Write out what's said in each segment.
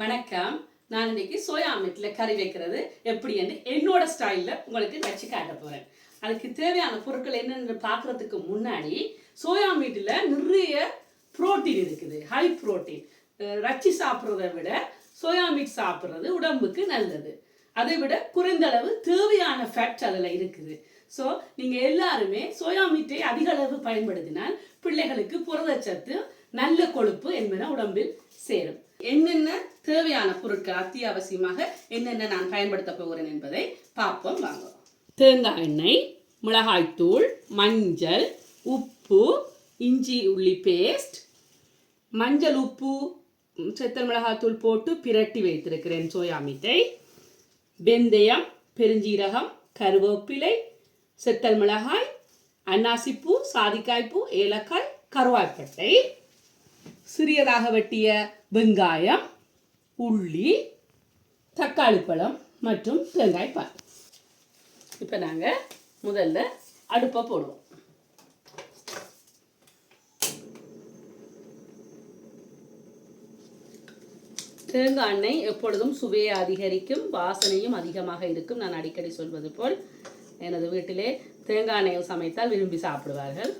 வணக்கம். நான் இன்னைக்கு சோயா மீட்டில் கறி வைக்கிறது எப்படின்னு என்னோட ஸ்டைலில் உங்களுக்கு வச்சு காட்ட போகிறேன் அதுக்கு தேவையான பொருட்கள் என்னென்னு பார்க்குறதுக்கு முன்னாடி சோயா மீட்டில் நிறைய புரோட்டீன் இருக்குது. ஹை புரோட்டீன் ரச்சி சாப்பிட்றத விட சோயா மீட் சாப்பிட்றது உடம்புக்கு நல்லது. அதை விட குறைந்த அளவு தேவையான ஃபேட் அதில் இருக்குது. ஸோ நீங்கள் எல்லாருமே சோயா மீட்டை அதிக அளவு பயன்படுத்தினால் பிள்ளைகளுக்கு புரதச்சத்து நல்ல கொழுப்பு என்பன உடம்பில் சேரும். என்னென்ன தேவையான பொருட்கள் அத்தியாவசியமாக என்னென்ன நான் பயன்படுத்த போகிறேன் என்பதை பார்ப்போம் வாங்க. தேங்காய் எண்ணெய் மிளகாய்த்தூள் மஞ்சள் உப்பு இஞ்சி உள்ளி பேஸ்ட் மஞ்சள் உப்பு செத்தல் மிளகாய்த்தூள் போட்டு பிரட்டி வைத்திருக்கிறேன் சோயா மீட்டை வெந்தயம் பெருஞ்சீரகம் கருவேப்பிலை செத்தல் மிளகாய் அன்னாசிப்பூ சாதிக்காய்ப்பூ ஏலக்காய் கருவாய்ப்பட்டை. சிறியதாக வெட்டிய வெங்காயம் உள்ளி தக்காளி பழம் மற்றும் தேங்காய் பால். இப்போ நாங்கள் முதல்ல அடுப்பை போடுவோம். தேங்காய் எண்ணெய் எப்பொழுதும் சுவையை அதிகரிக்கும் வாசனையும் அதிகமாக இருக்கும். நான் அடிக்கடி சொல்வது போல் எனது வீட்டிலே தேங்காய் எண்ணெயில் சமைத்தால் விரும்பி சாப்பிடுவார்கள்.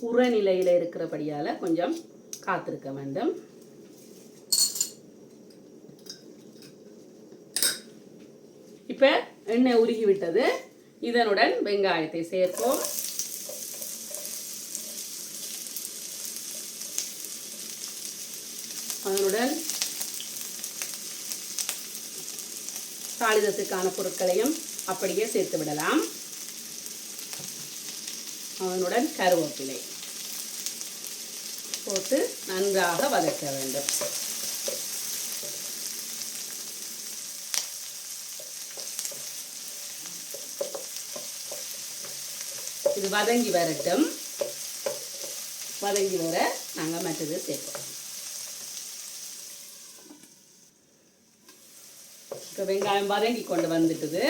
உர இருக்கிறபடியால் கொஞ்சம் காத்திருக்க வேண்டும். இப்போ எண்ணெய் உருகி விட்டது இதனுடன் வெங்காயத்தை சேர்ப்போம். அதனுடன் தாளிதத்துக்கான பொருட்களையும் அப்படியே சேர்த்து விடலாம். அதனுடன் கருவேப்பிலை போட்டு நன்றாக வதக்க வேண்டும். இது வதங்கி வரட்டும். வதங்கி வர நாங்கள் மற்றது சேர்ப்போம். இப்போ வெங்காயம் வதங்கி கொண்டு வந்துட்டுது.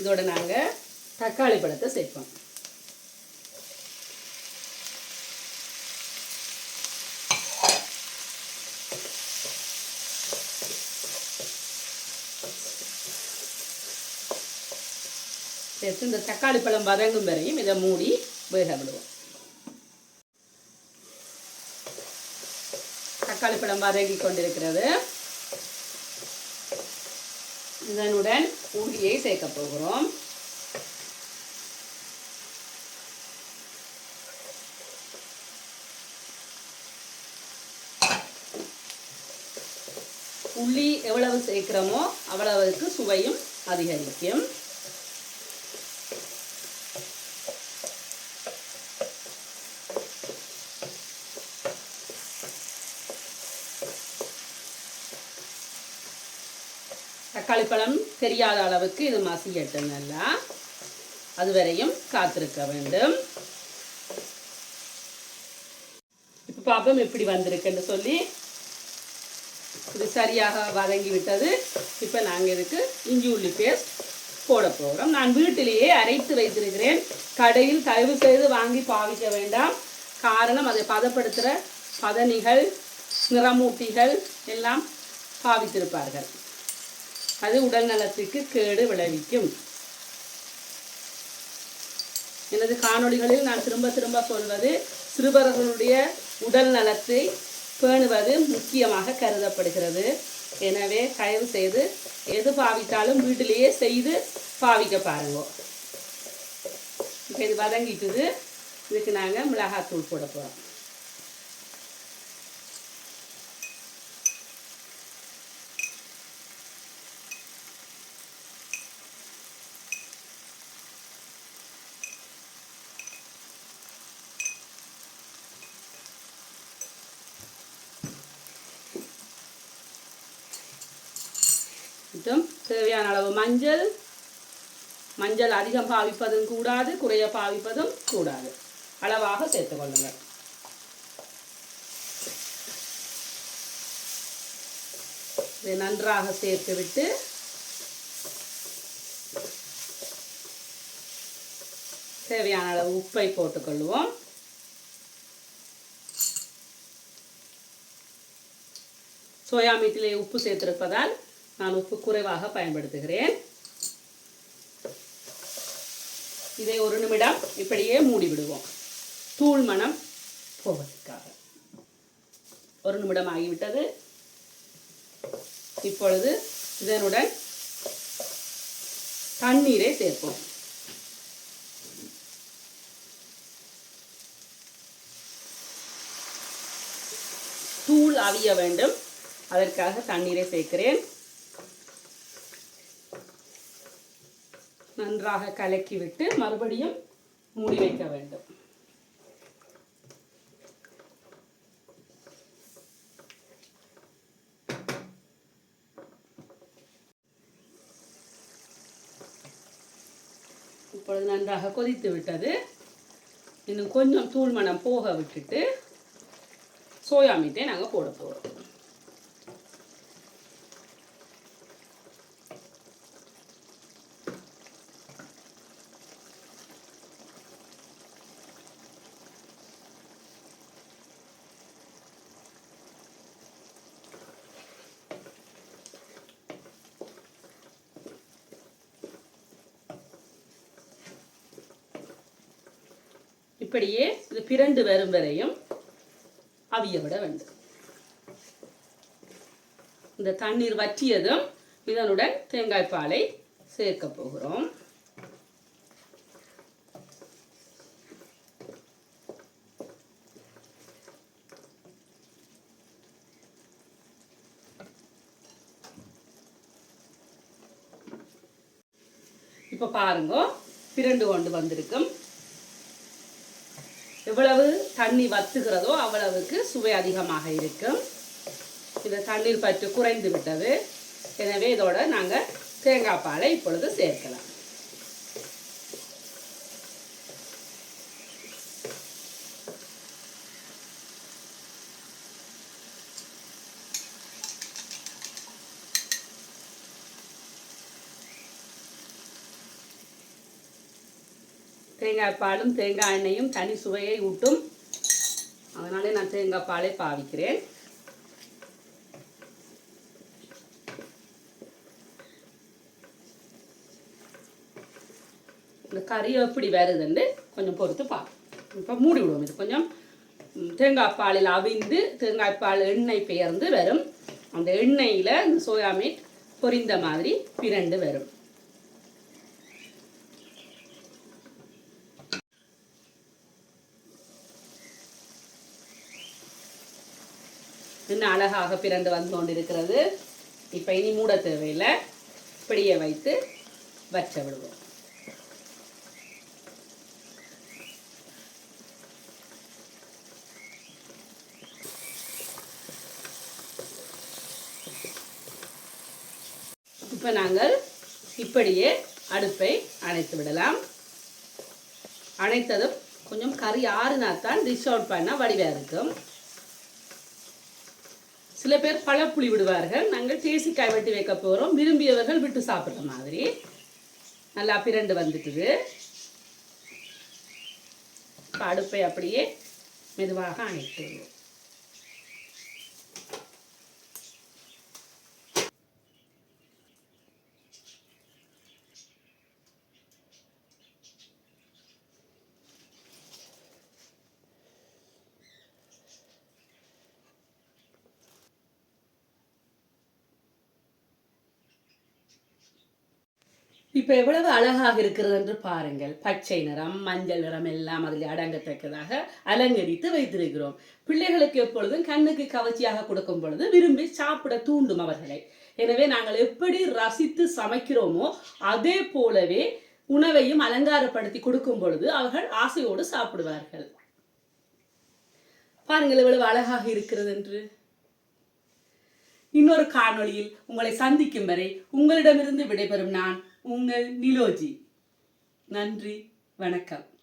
இதோட நாங்கள் தக்காளி பழத்தை சேர்ப்போம். சேர்த்து இந்த தக்காளி பழம் வதங்கும் வரையும் இதை மூடி வேக விடுவோம். தக்காளி பழம் வதங்கி கொண்டிருக்கிறது. இதனுடன் உள்ளியை சேர்க்க போகிறோம். உள்ளி எவ்வளவு சேர்க்கிறோமோ அவ்வளவுக்கு சுவையும் அதிகரிக்கும். தக்காளி பழம் தெரியாத அளவுக்கு இது மசியட்டும் நல்லா அதுவரையும் காத்திருக்க வேண்டும். இப்போ பாப்பம் எப்படி வந்திருக்குன்னு சொல்லி. இது சரியாக வதங்கி விட்டது இப்போ நாங்கள் இதுக்கு இஞ்சி உள்ளி பேஸ்ட் போட போகிறோம் நான் வீட்டிலேயே அரைத்து வைத்திருக்கிறேன். கடையில் தயவு செய்து வாங்கி பாவிக்க வேண்டாம். காரணம் அதை பதப்படுத்துகிற பதனிகள் நிறமூட்டிகள் எல்லாம் பாவித்திருப்பார்கள். அது உடல் நலத்துக்கு கேடு விளைவிக்கும். எனது காணொளிகளில் நான் திரும்ப திரும்ப சொல்வது சிறுவர்களுடைய உடல் நலத்தை பேணுவது முக்கியமாக கருதப்படுகிறது. எனவே தயவு செய்து எது பாவித்தாலும் வீட்டிலேயே செய்து பாவிக்க பாருங்க. இப்போ இது வதங்கிட்டுது. இதுக்கு நாங்கள் மிளகாத்தூள் போட போகிறோம் மற்றும் தேவையான அளவு மஞ்சள் மஞ்சள் அதிகம் பாவிப்பதும் கூடாது குறைய பாவிப்பதும் கூடாது. அளவாக சேர்த்து கொள்ளுங்கள். இதை நன்றாக சேர்த்து விட்டு தேவையான அளவு உப்பை போட்டுக்கொள்வோம் சோயா மீட்டிலே உப்பு சேர்த்திருப்பதால் நான் உப்பு குறைவாக பயன்படுத்துகிறேன். இதை ஒரு நிமிடம் இப்படியே மூடி விடுவோம். தூள் மணம் போவதற்காக. ஒரு நிமிடம் ஆகிவிட்டது. இப்பொழுது இதனுடன் தண்ணீரை சேர்ப்போம். தூள் அவிய வேண்டும். அதற்காக தண்ணீரை சேர்க்கிறேன். நன்றாக கலக்கி விட்டு மறுபடியும் மூடி வைக்க வேண்டும். இப்பொழுது நன்றாக கொதித்து விட்டது. இன்னும் கொஞ்சம் தூள் மனம் போக விட்டுட்டு சோயா மீட்டை நாங்கள் போட போகிறோம் இப்படியே இது பிரண்டு வரும் வரையும் அவிய விட வேண்டும். இந்த தண்ணீர் வற்றியதும் இதனுடன் தேங்காய் பாலை சேர்க்க போகிறோம். இப்போ பாருங்க பிரண்டு கொண்டு வந்திருக்கும் எவ்வளவு தண்ணி வத்துகிறதோ அவ்வளவுக்கு சுவை அதிகமாக இருக்கும். இந்த தண்ணீர் பற்று குறைந்து விட்டது. எனவே இதோட நாங்கள் தேங்காய் பாலை இப்பொழுது சேர்க்கலாம். தேங்காய் பாலும் தேங்காய் எண்ணெயும் தனி சுவையை ஊட்டும். அதனாலே நான் தேங்காய் பாலை பாவிக்கிறேன். இந்த கறி எப்படி வருதுன்னு கொஞ்சம் பொறுத்து பார்ப்போம். இப்போ மூடி விடுவோம். இது கொஞ்சம் தேங்காய் பாலில் அவிந்து தேங்காய் பால் எண்ணெய் பெயர்ந்து வரும். அந்த எண்ணெயில் இந்த சோயா மீட் பொரிந்த மாதிரி பிரண்டு வரும். இன்னும் அழகாக பிறந்து வந்து கொண்டிருக்கிறது. இப்போ இனி மூட தேவையில்லை. இப்படியே வைத்து வச்ச விடுவோம். இப்போ நாங்கள் இப்படியே அடுப்பை அணைத்து விடலாம். அணைத்ததும் கொஞ்சம் கறி ஆறுனா தான் டிஷ் அவுட் பண்ணால் வடிவாக இருக்கும். சில பேர் பழப்புளி விடுவார்கள். நாங்கள் தேசிக்காய் வெட்டி வைக்க போகிறோம் விரும்பியவர்கள் விட்டு சாப்பிட்ற மாதிரி. நல்லா பிரண்டு வந்துட்டுது. அடுப்பை அப்படியே மெதுவாக அணைத்து விடுவோம். இப்போ எவ்வளவு அழகாக இருக்கிறது என்று பாருங்கள். பச்சை நிறம் மஞ்சள் நிறம் எல்லாம் அதில் அடங்கத்தக்கதாக அலங்கரித்து வைத்திருக்கிறோம். பிள்ளைகளுக்கு எப்பொழுதும் கண்ணுக்கு கவர்ச்சியாக கொடுக்கும் பொழுது விரும்பி சாப்பிட தூண்டும் அவர்களை. எனவே நாங்கள் எப்படி ரசித்து சமைக்கிறோமோ அதே போலவே உணவையும் அலங்காரப்படுத்தி கொடுக்கும் பொழுது அவர்கள் ஆசையோடு சாப்பிடுவார்கள். பாருங்கள் எவ்வளவு அழகாக இருக்கிறது என்று. இன்னொரு காணொளியில் உங்களை சந்திக்கும் வரை உங்களிடமிருந்து விடைபெறும் நான் உங்கள் நிலோஜி. நன்றி வணக்கம்.